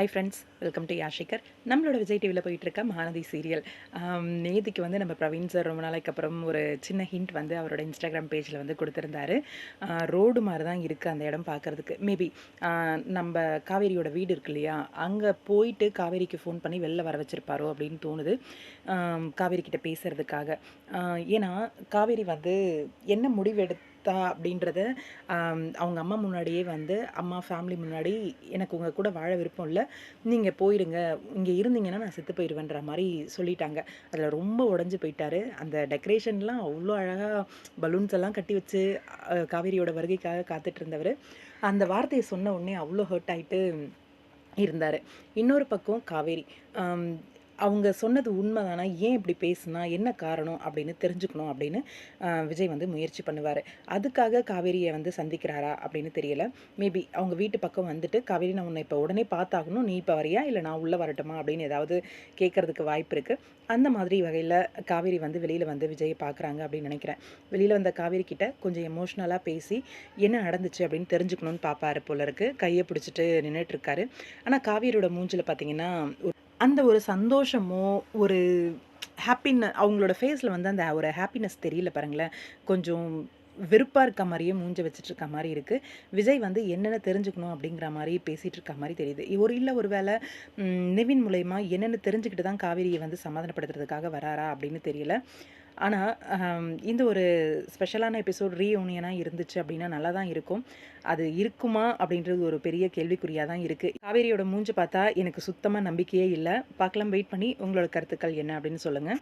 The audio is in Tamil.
ஹை ஃப்ரெண்ட்ஸ் வெல்கம் டு யாஷிகர் நம்மளோட விஜய் டிவியில் போயிட்டுருக்க மகாநதி சீரியல் நேதிக்கு வந்து நம்ம பிரவீன் சார் ரொம்ப நாளைக்கு அப்புறம் ஒரு சின்ன ஹிண்ட் வந்து அவரோட இன்ஸ்டாகிராம் பேஜில் வந்து கொடுத்துருந்தாரு. ரோடு மாதிரி தான் இருக்குது அந்த இடம் பார்க்குறதுக்கு. மேபி நம்ம காவேரியோட வீடு இருக்கு இல்லையா? அங்கே போயிட்டு காவேரிக்கு ஃபோன் பண்ணி வெளில வர வச்சுருப்பாரோ அப்படின்னு தோணுது. காவேரி கிட்ட பேசுகிறதுக்காக ஏன்னா காவேரி வந்து என்ன முடிவெடுத்தா அப்படின்றத அவங்க அம்மா முன்னாடியே வந்து அம்மா ஃபேமிலி முன்னாடி எனக்கு உங்கள் கூட வாழ விருப்பம் இல்லை. நீங்கள் போயிடுங்க. இங்கே இருந்தீங்கன்னா நான் செத்து போயிடுவேன்ற மாதிரி சொல்லிட்டாங்க. அதில் ரொம்ப உடஞ்சி போயிட்டாரு. அந்த டெக்கரேஷன்லாம் அவ்வளோ அழகாக பலூன்ஸ் எல்லாம் கட்டி வச்சு காவேரியோட வருகைக்காக காத்துட்டு இருந்தவர் அந்த வார்த்தையை சொன்ன உடனே அவ்வளோ ஹர்ட் ஆயிட்டு இருந்தார். இன்னொரு பக்கம் காவேரி. அவங்க சொன்னது உண்மைதானா? ஏன் இப்படி பேசுனா? என்ன காரணம்? அப்படின்னு தெரிஞ்சுக்கணும் அப்படின்னு விஜய் வந்து முயற்சி பண்ணுவார். அதுக்காக காவேரியை வந்து சந்திக்கிறாரா? அப்படின்னு தெரியல. மேபி அவங்க வீட்டு பக்கம் வந்துட்டு காவேரி நான் உன்னை இப்போ உடனே பார்த்தாகணும். நீ இப்போ வரியா? இல்லை நான் உள்ளே வரட்டுமா? அப்படின்னு ஏதாவது கேட்கறதுக்கு வாய்ப்பு இருக்குது அந்த மாதிரி வகையில் காவேரி வந்து வெளியில் வந்து விஜயை பார்க்குறாங்க அப்படின்னு நினைக்கிறேன். வெளியில் வந்த காவேரி கிட்ட கொஞ்சம் எமோஷ்னலாக பேசி என்ன நடந்துச்சு? அப்படின்னு தெரிஞ்சுக்கணும்னு பார்ப்பாரு போல இருக்கு. கையை பிடிச்சிட்டு நின்றுட்டு இருக்காரு. ஆனால் காவேரியோட மூஞ்சில் பார்த்தீங்கன்னா அந்த ஒரு சந்தோஷமோ ஒரு ஹாப்பின அவங்களோட ஃபேஸில் வந்து அந்த ஒரு ஹாப்பினஸ் தெரியல பாருங்களேன். கொஞ்சம் வெறுப்பாக இருக்க மாதிரியே மூஞ்ச வச்சுட்டு இருக்க மாதிரி இருக்குது விஜய் வந்து என்னென்ன தெரிஞ்சுக்கணும் அப்படிங்கிற மாதிரி பேசிகிட்டு இருக்க மாதிரி தெரியுது. ஒரு இல்லை ஒரு வேளை நிவின் மூலயமா என்னென்னு தெரிஞ்சுக்கிட்டு தான் காவேரியை வந்து சமாதானப்படுத்துறதுக்காக வராரா அப்படின்னு தெரியல. ஆனால் இந்த ஒரு ஸ்பெஷலான எபிசோட் ரீயூனியனாக இருந்துச்சு அப்படின்னா நல்லா தான் இருக்கும். அது இருக்குமா அப்படின்றது ஒரு பெரிய கேள்விக்குறியாக தான் இருக்குது காவேரியோட மூஞ்சி பார்த்தா எனக்கு சுத்தமாக நம்பிக்கையே இல்லை. பார்க்கலாம் வெயிட் பண்ணி உங்களோட கருத்துக்கள் என்ன அப்படின்னு சொல்லுங்கள்